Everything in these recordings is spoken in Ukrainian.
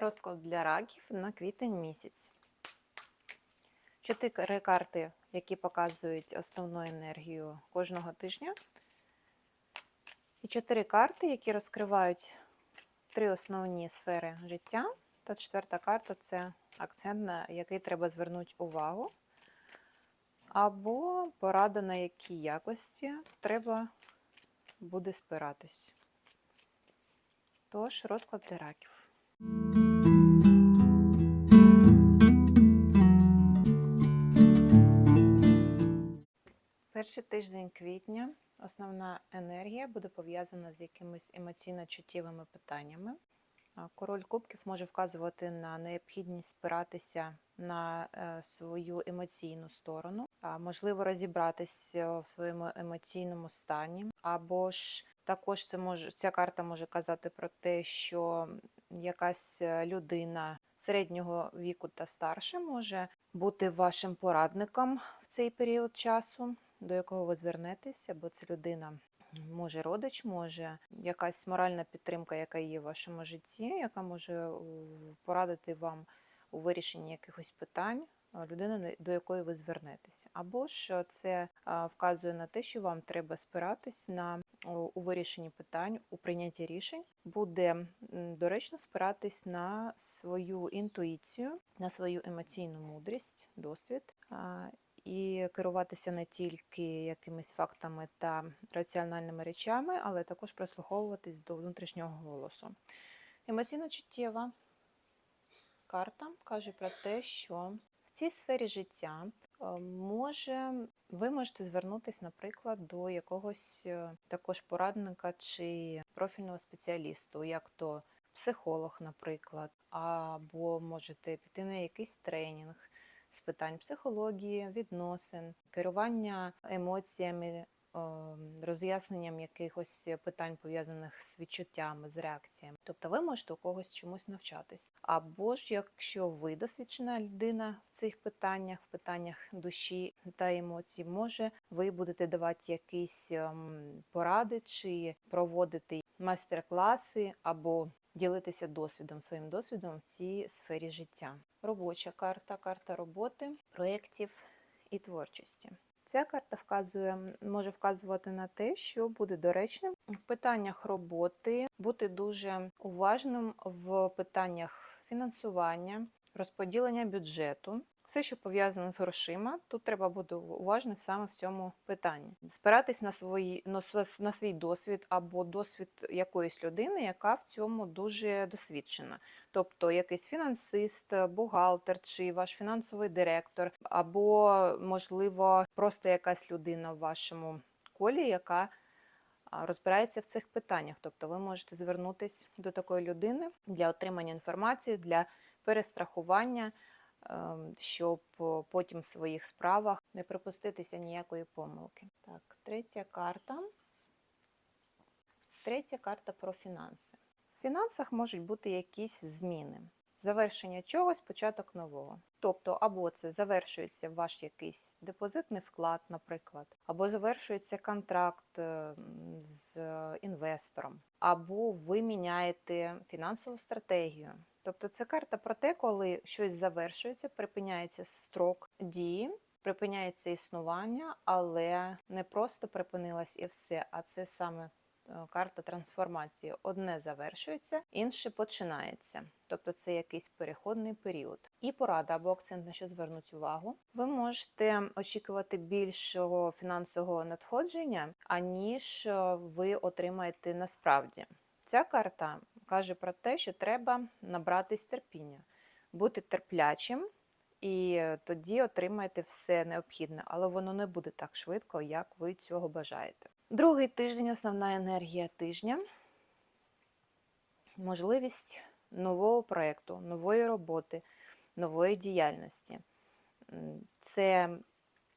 Розклад для раків на квітень місяць. Чотири карти, які показують основну енергію кожного тижня. І чотири карти, які розкривають три основні сфери життя. Та четверта карта це акцент, на який треба звернути увагу. Або порада, на які якості треба буде спиратись. Тож, розклад для раків. Перший тиждень квітня основна енергія буде пов'язана з якимись емоційно-чуттєвими питаннями. Король кубків може вказувати на необхідність спиратися на е, свою емоційну сторону, а можливо розібратися в своєму емоційному стані, або ж також це може ця карта може казати про те, що якась е, людина середнього віку та старше може бути вашим порадником в цей період часу, до якого ви звернетеся, бо це людина. Може родич, може якась моральна підтримка, яка є в вашому житті, яка може е, порадити вам у вирішенні якихось питань, а, людина, на- до якої ви звернетеся. Або ж це вказує на те, що вам треба спиратись на у вирішенні питань, у прийнятті рішень. Буде доречно спиратись на свою інтуїцію, на свою емоційну мудрість, досвід. І керуватися не тільки якимись фактами та раціональними речами, але також прислуховуватись до внутрішнього голосу. Емоційно чуттєва карта каже про те, що в цій сфері життя е, може, ви можете звернутися, наприклад, до якогось е, також порадника чи профільного спеціалісту, як то психолог, наприклад, або можете піти на якийсь тренінг з питань психології, відносин, керування емоціями, роз'ясненням якихось питань, пов'язаних з відчуттями, з реакціями. Тобто ви можете у когось чомусь навчатись. Або ж, якщо ви досвідчена людина в цих питаннях, в питаннях душі та емоцій, може ви будете давати якісь ем, поради чи проводити майстер-класи або ділитися досвідом, своїм досвідом в цій сфері життя. Робоча карта, карта роботи, проєктів і творчості. Ця карта вказує, може вказувати на те, що буде доречним в питаннях роботи, бути дуже уважним в питаннях фінансування, розподілення бюджету. Все, що пов'язане з грошима, тут треба бути уважним саме в цьому питанні. Спиратись на свої на свій досвід або досвід якоїсь людини, яка в цьому дуже досвідчена. Тобто якийсь фінансист, бухгалтер чи ваш фінансовий директор, або, можливо, просто якась людина в вашому колі, яка розбирається в цих питаннях. Тобто ви можете звернутися до такої людини для отримання інформації, для перестрахування, щоб потім в своїх справах не припуститися ніякої помилки. Так, третя карта. Третя карта про фінанси. В фінансах можуть бути якісь зміни. Завершення чогось, початок нового. Тобто, або це завершується ваш якийсь депозитний вклад, наприклад, або завершується контракт е, з інвестором, або ви міняєте фінансову стратегію. Тобто, це карта про те, коли щось завершується, припиняється строк дії, припиняється існування, але не просто припинилось і все, а це саме е, карта трансформації. Одне завершується, інше починається. Тобто це якийсь переходний період. І порада або акцент на що звернуть увагу. Ви можете очікувати більшого фінансового надходження, аніж е, ви отримаєте насправді. Ця карта каже про те, що треба набратись терпіння, бути терплячим. І е, тоді отримаєте все необхідне, але воно не буде так швидко, як ви цього бажаєте. Другий тиждень основна енергія тижня можливість нового проєкту, нової роботи, нової діяльності. Це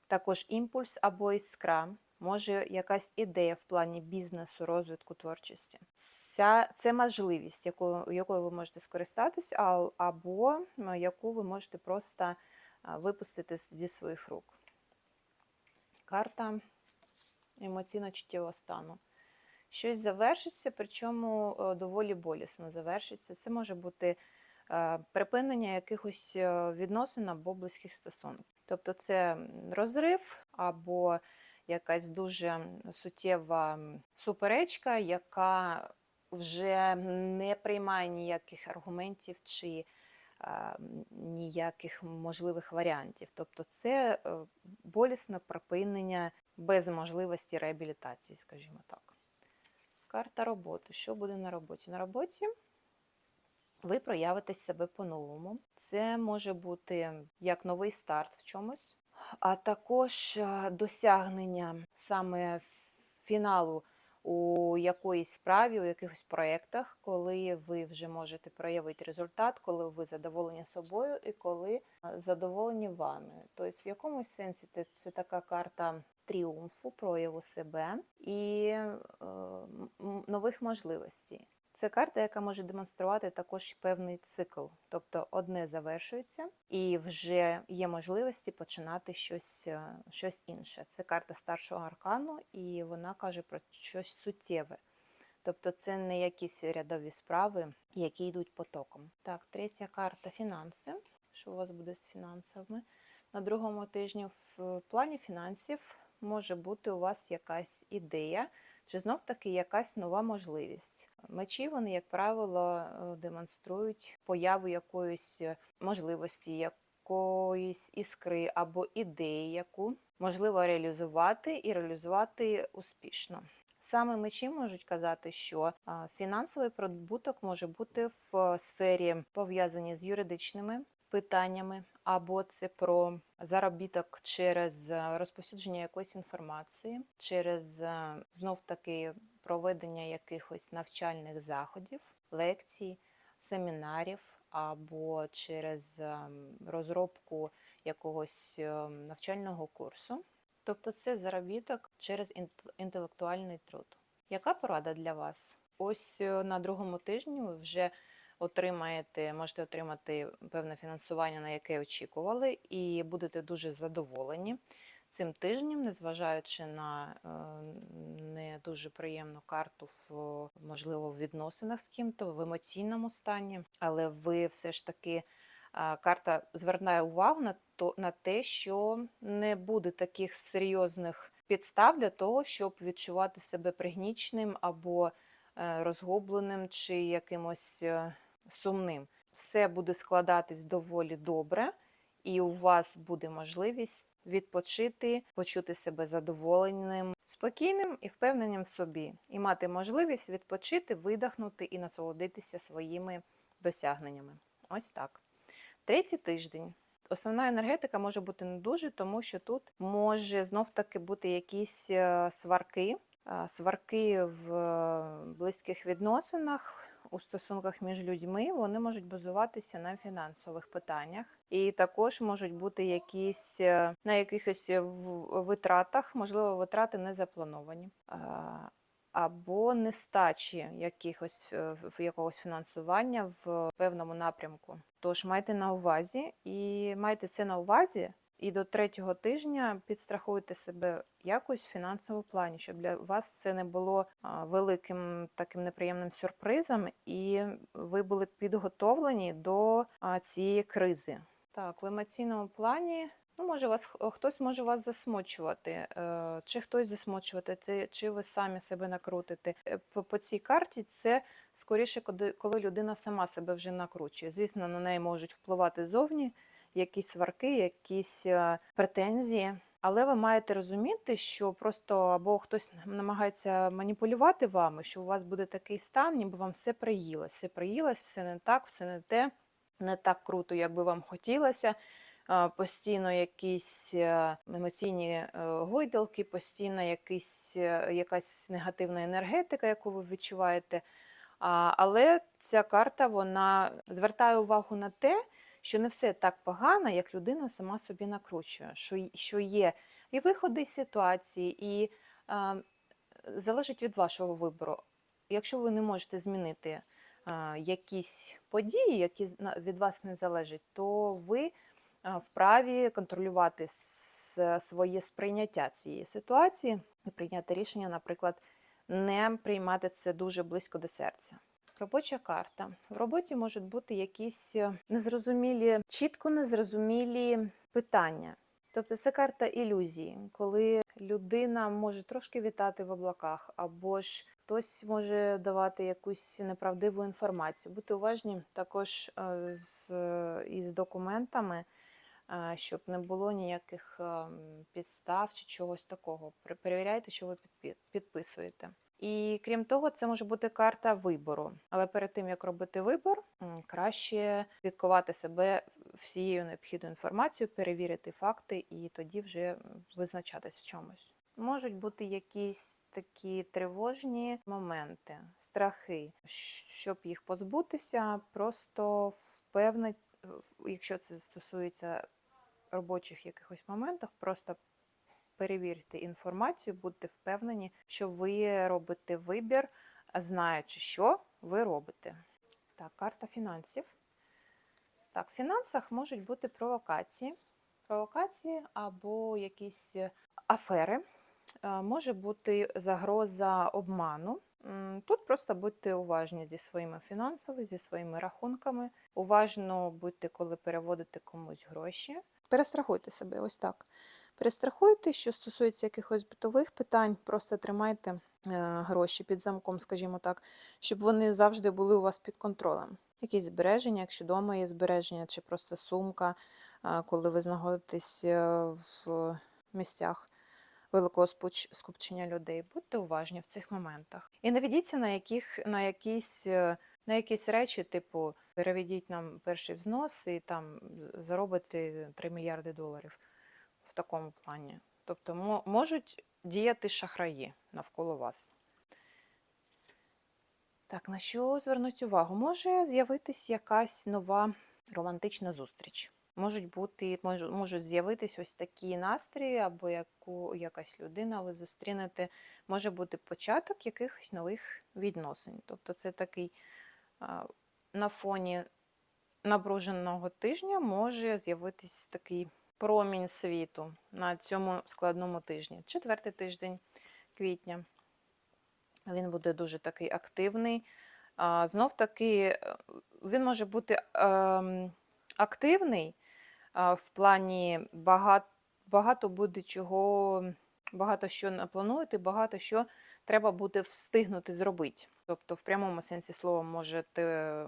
також імпульс або іскра, може якась ідея в плані бізнесу, розвитку творчості. Ця, це можливість, якою, якою ви можете скористатись, або яку ви можете просто випустити зі своїх рук. Карта емоційно-чуттєвого стану. Щось завершиться, причому е, доволі болісно завершиться. Це може бути е, припинення якихось е, відносин або близьких стосунків. Тобто це розрив або якась дуже суттєва суперечка, яка вже не приймає ніяких аргументів чи ніяких можливих варіантів. Тобто це е, болісне припинення без можливості реабілітації, скажімо так. Карта роботи. Що буде на роботі? На роботі ви проявите себе по-новому. Це може бути як новий старт в чомусь, а також е, досягнення саме фіналу у якоїсь справі, у якихось проєктах, коли ви вже можете проявити результат, коли ви задоволені собою і коли е, задоволені вами. Тобто, в якомусь сенсі це, це така карта тріумфу, прояву себе і е, нових можливостей. Це карта, яка може демонструвати також певний цикл, тобто одне завершується, і вже є можливості починати щось, е, щось інше. Це карта старшого аркану, і вона каже про щось суттєве. Тобто це не якісь рядові справи, які йдуть потоком. Так, третя карта фінанси. Що у вас буде з фінансами? На другому тижні в плані фінансів може бути у вас якась ідея, чи знов таки якась нова можливість. Мечі, вони, як правило, е, демонструють появу якоїсь е, можливості, якоїсь іскри або ідеї, яку можливо реалізувати і реалізувати успішно. Саме мечі можуть казати, що фінансовий прибуток може бути в сфері пов'язані з юридичними питаннями, або це про заробіток через е, розповсюдження якоїсь інформації, через е, знов таки проведення якихось навчальних заходів, лекцій, семінарів, або через е, розробку якогось навчального курсу. Тобто це заробіток через інтелектуальний труд. Яка порада для вас? Ось на другому тижні ви вже отримаєте, можете отримати певне фінансування, на яке очікували, і будете дуже задоволені цим тижнем, незважаючи на е, не дуже приємну карту, в, можливо, в відносинах з ким-то, в емоційному стані, але ви все ж таки. Карта звертає увагу на то на те, що не буде таких серйозних підстав для того, щоб відчувати себе пригнічним або е, розгубленим чи якимось е, сумним. Все буде складатись доволі добре, і у вас буде можливість відпочити, почути себе задоволеним, спокійним і впевненим в собі, і мати можливість відпочити, видихнути і насолодитися своїми досягненнями. Ось так. Третій тиждень. Основна енергетика може бути не дуже, тому що тут може знов-таки бути якісь е, сварки, сварки в е, близьких відносинах, у стосунках між людьми вони можуть базуватися на фінансових питаннях, і також можуть бути якісь е, на якихось витратах, можливо, витрати не заплановані. Або нестачі якихось е, якогось фінансування в певному напрямку. Тож майте на увазі і майте це на увазі, і до третього тижня підстрахуйте себе якось в фінансовому плані, щоб для вас це не було великим таким неприємним сюрпризом, і ви були підготовлені до цієї кризи. Так, в емоційному плані. Ну, може, вас хтось може вас засмочувати, е, чи хтось засмочувати, чи ви самі себе накрутите. Е, по, по цій карті це скоріше, коли людина сама себе вже накручує. Звісно, на неї можуть впливати зовні якісь сварки, якісь е, претензії. Але ви маєте розуміти, що просто або хтось намагається маніпулювати вами, що у вас буде такий стан, ніби вам все приїлось. Все приїлось, все не так, все не те, не так круто, як би вам хотілося. Постійно якісь е, емоційні е, гойдалки, постійно якісь, якась негативна енергетика, яку ви відчуваєте. Але ця карта вона звертає увагу на те, що не все так погано, як людина сама собі накручує, що що є і виходи з ситуації, і е, залежить від вашого вибору. Якщо ви не можете змінити е, якісь події, які від вас не залежать, то ви вправі контролювати своє сприйняття цієї ситуації і прийняти рішення, наприклад, не приймати це дуже близько до серця. Робоча карта. В роботі можуть бути якісь е, незрозумілі, чітко незрозумілі питання. Тобто це карта ілюзії, коли людина може трошки вітати в облаках, або ж хтось може давати якусь неправдиву інформацію. Будьте уважні також е, з, е, із документами, щоб не було ніяких ем, підстав чи чогось такого. Перевіряйте, що ви підписуєте. І крім того, це може бути карта вибору. Але перед тим як робити вибор, краще слідкувати себе всією необхідною інформацією, перевірити факти і тоді вже визначатись в чомусь. Можуть бути якісь такі тривожні моменти, страхи. Щоб їх позбутися, просто впевнить, якщо це стосується робочих якихось моментів, просто перевірте інформацію, будьте впевнені, що ви робите вибір, знаючи, що ви робите. Так, карта фінансів. Так, в фінансах можуть бути провокації, провокації або якісь е, афери. Е, Може бути загроза обману. Тут просто будьте уважні зі своїми фінансами, зі своїми рахунками. Уважно будьте, коли переводите комусь гроші. Перестрахуйте себе ось так. Перестрахуйте, що стосується якихось битових питань, просто тримайте е, гроші під замком, скажімо так, щоб вони завжди були у вас під контролем. Якісь збереження, якщо вдома є збереження, чи просто сумка, е, коли ви знаходитесь е, в місцях великого скупчення людей. Будьте уважні в цих моментах. І не ведіться на, яких, на, якісь, на якісь речі, типу, переведіть нам перший взнос і там заробити 3 мільярди доларів в такому плані. Тобто можуть діяти шахраї навколо вас. Так, на що звернуть увагу? Може з'явитись якась нова романтична зустріч. Можуть бути, можу- можуть з'явитись ось такі настрої, або яку якась людина ви зустрінете. Може бути початок якихось нових відносин. Тобто це такий на фоні напруженого тижня може з'явитись такий промінь світу на цьому складному тижні. Четвертий тиждень квітня. Він буде дуже такий активний. Знов таки, е, він може бути ем, активний в плані багато, багато буде чого, багато що наплануєте, багато що треба буде встигнути зробити. Тобто, в прямому сенсі слова можете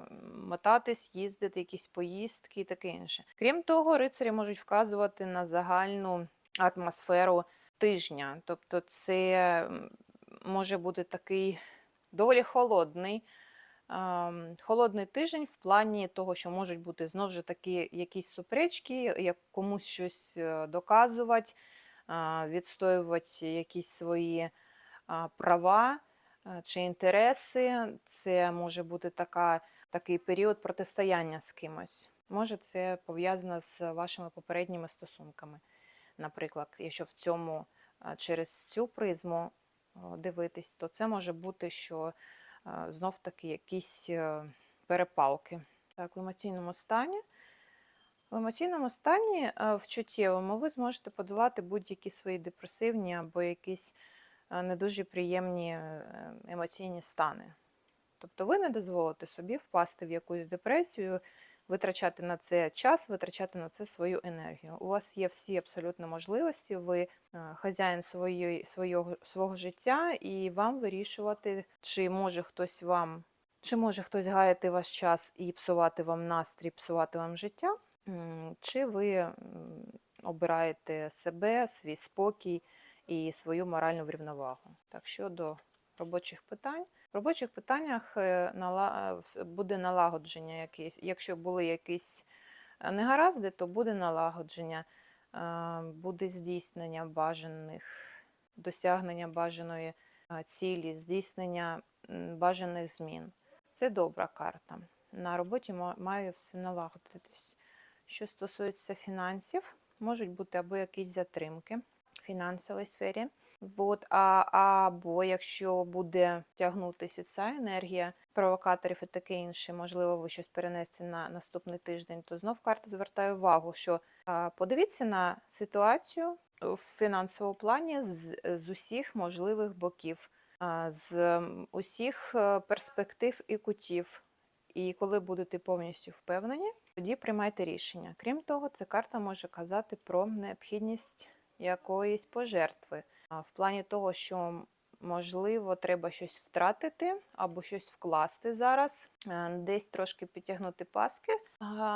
мотатись, їздити, якісь поїздки і таке інше. Крім того, рицарі можуть вказувати на загальну атмосферу тижня. Тобто, це може бути такий доволі холодний. Холодний тиждень в плані того, що можуть бути знову ж таки якісь суперечки, як комусь щось е, доказувати, відстоювати якісь свої права чи інтереси. Це може бути така, такий період протистояння з кимось. Може, це пов'язано з вашими попередніми стосунками. Наприклад, якщо в цьому через цю призму дивитись, то це може бути, що знов таки якісь е, перепалки. Так, в емоційному стані. В емоційному стані, е, в чуттєвому, ви зможете подолати будь-які свої депресивні або якісь е, не дуже приємні е, емоційні стани. Тобто ви не дозволите собі впасти в якусь депресію, витрачати на це час, витрачати на це свою енергію. У вас є всі абсолютно можливості, ви е, хазяїн своєї, свого, свого життя, і вам вирішувати, чи може хтось вам, чи може хтось гаяти ваш час і псувати вам настрій, псувати вам життя, чи ви обираєте себе, свій спокій і свою моральну врівновагу. Так, щодо робочих питань. В робочих питаннях е, вс- буде налагодження якісь. Якщо були якісь е, негаразди, то буде налагодження, е, буде здійснення бажаних, досягнення бажаної е, цілі, здійснення бажаних змін. Це добра карта. На роботі має все налагодитись. Що стосується фінансів, можуть бути або якісь затримки фінансовій сфері. От, а, або якщо буде тягнутися ця енергія провокаторів і таке інше, можливо, ви щось перенести на наступний тиждень, то знов карта звертає увагу, що а, подивіться на ситуацію в фінансовому плані з, з усіх можливих боків. а, з усіх е, перспектив і кутів. І коли будете повністю впевнені, тоді приймайте рішення. Крім того, ця карта може казати про необхідність якоїсь пожертви. В плані того, що можливо треба щось втратити або щось вкласти зараз, е, десь трошки підтягнути паски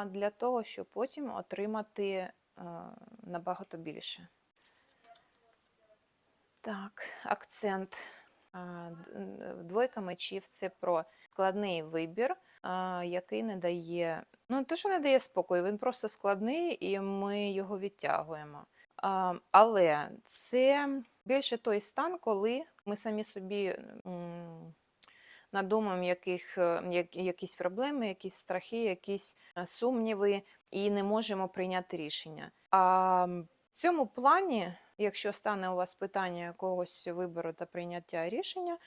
для того, щоб потім отримати е, набагато більше. Так, акцент. Двойка мечів це про складний вибір, який не дає, ну те, що не дає спокою, він просто складний, і ми його відтягуємо. Але це більше той стан, коли ми самі собі надумаємо яких, е, як- якісь проблеми, якісь страхи, якісь е, сумніви, і не можемо прийняти рішення. А в цьому плані, якщо стане у вас питання якогось вибору та прийняття рішення,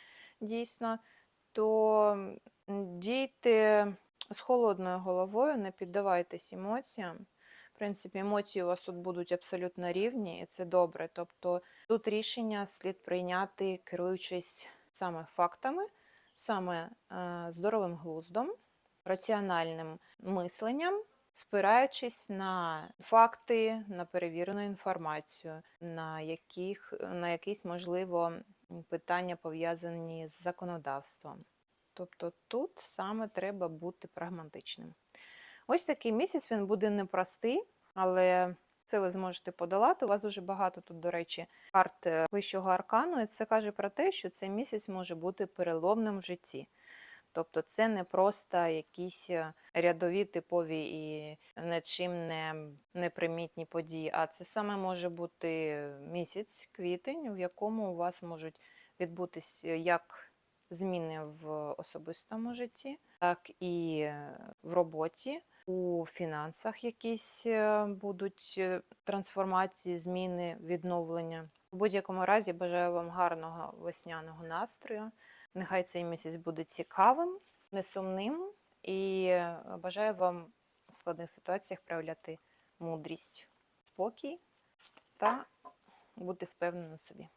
дійсно, то дійте з холодною головою, не піддавайтесь емоціям. Принципі, емоції у вас тут будуть абсолютно рівні, і це добре. Тобто тут рішення слід прийняти, керуючись саме фактами, саме е, здоровим глуздом, раціональним мисленням, спираючись на факти, на перевірену інформацію, на, яких, на якісь, можливо, питання пов'язані з законодавством. Тобто тут саме треба бути прагматичним. Ось такий місяць він буде непростий, але це ви зможете подолати. У вас дуже багато тут, до речі, карт е, вищого аркану, і це каже про те, що цей місяць може бути переломним в житті. Тобто це не просто якісь е, рядові типові і нічим не непримітні події, а це саме може бути місяць, квітень, в якому у вас можуть відбутись як зміни в особистому житті, так і е, в роботі, у фінансах якісь е, будуть е, трансформації, зміни, відновлення. У будь-якому разі бажаю вам гарного весняного настрою. Нехай цей місяць буде цікавим, несумним і е, бажаю вам в складних ситуаціях проявляти мудрість, спокій та бути впевненим собі.